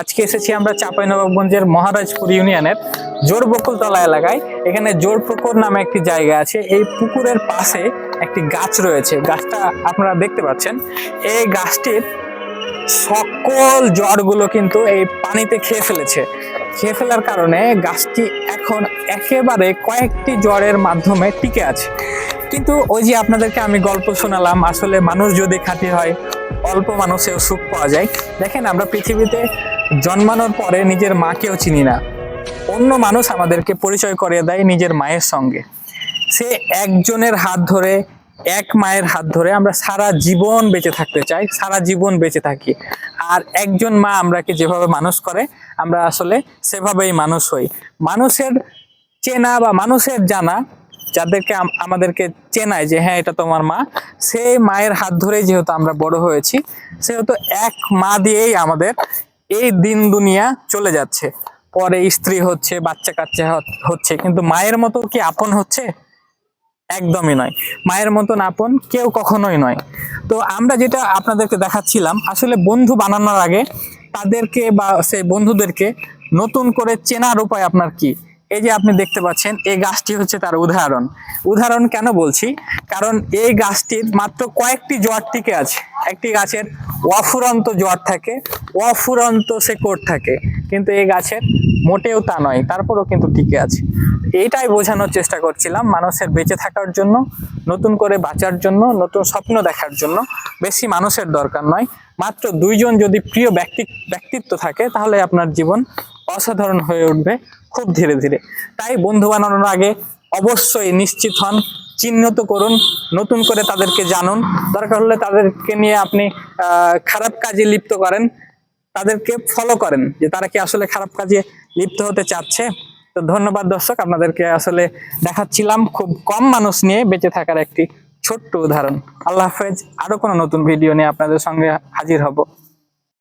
আজকে এসেছি আমরা চাঁপাইনবাবগঞ্জের মহারাজপুর ইউনিয়নের জোর বকুলতলা এলাকায়। এখানে জোর পুকুর নামে একটি জায়গা আছে। এই পুকুরের পাশে একটি গাছ রয়েছে। গাছটা আপনারা দেখতে পাচ্ছেন। এই গাছটির সকল জ্বরগুলো কিন্তু এই পানিতে খেয়ে ফেলেছে। খেয়ে ফেলার কারণে গাছটি এখন একেবারে কয়েকটি জ্বরের মাধ্যমে টিকে আছে। কিন্তু ওই যে আপনাদেরকে আমি গল্প শোনালাম, আসলে মানুষ যদি খাঁটি হয়, অল্প মানুষেও সুখ পাওয়া যায়। দেখেন, আমরা পৃথিবীতে জন্মানোর পরে নিজের মাকেও চিনি না। অন্য মানুষ আমাদেরকে পরিচয় করিয়ে দেয় নিজের মায়ের সঙ্গে। সে একজনের হাত ধরে, এক মায়ের হাত ধরে আমরা সারা জীবন বেঁচে থাকতে চাই, সারা জীবন বেঁচে থাকি। আর একজন মা আমরাকে যেভাবে মানুষ করে, আমরা আসলে সেভাবেই মানুষ হই। মানুষের চেনা বা মানুষের জানা যাদেরকে আমাদেরকে চেনায় যে হ্যাঁ এটা তোমার মা। সেই মায়ের হাত ধরেই যেহেতু আমরা বড় হয়েছি, সেহেতু এক মা দিয়েই আমাদের এই দিন দুনিয়া চলে যাচ্ছে। পরে স্ত্রী হচ্ছে, বাচ্চা কাচ্চা হচ্ছে, কিন্তু মায়ের মতো কি আপন হচ্ছে? একদমই নয়। মায়ের মতন আপন কেউ কখনোই নয়। তো আমরা যেটা আপনাদেরকে দেখাচ্ছিলাম, আসলে বন্ধু বানানোর আগে তাদেরকে বা সেই বন্ধুদেরকে নতুন করে চেনার উপায় আপনার কি? এই যে আপনি দেখতে পাচ্ছেন, এই গাছটি হচ্ছে তার উদাহরণ। উদাহরণ কেন বলছি? কারণ এই গাছটির মাত্র কয়েকটি জোয়ার টিকে আছে। একটি গাছের অফুরন্ত জোয়ার থাকে, অফুরন্ত শেকড় থাকে। কিন্তু এই গাছের মোটেও তা নয়, তারপরও কিন্তু টিকে আছে। এইটাই বোঝানোর চেষ্টা করছিলাম মানুষের বেঁচে থাকার জন্য, নতুন করে বাঁচার জন্য, নতুন স্বপ্ন দেখার জন্য। বেশি মানুষের দরকার নয়, মাত্র দুইজন যদি প্রিয় ব্যক্তি, ব্যক্তিত্ব থাকে, তাহলে আপনার জীবন অসাধারণ হয়ে উঠবে খুব ধীরে ধীরে। তাই বন্ধু বানানোর আগে অবশ্যই নিশ্চিত হন চিহ্নিত করুন, নতুন করে তাদেরকে জানুন। দরকার হলে তাদেরকে নিয়ে আপনি খারাপ কাজে লিপ্ত করেন, তাদেরকে ফলো করেন, যে তারা কি আসলে খারাপ কাজে লিপ্ত হতে চাচ্ছে। তো ধন্যবাদ দর্শক, আপনাদেরকে আসলে দেখাচ্ছিলাম খুব কম মানুষ নিয়ে বেঁচে থাকার একটি ছোট্ট উদাহরণ। আল্লাহ হাফেজ, আরও কোনো নতুন ভিডিও নিয়ে আপনাদের সঙ্গে হাজির হব।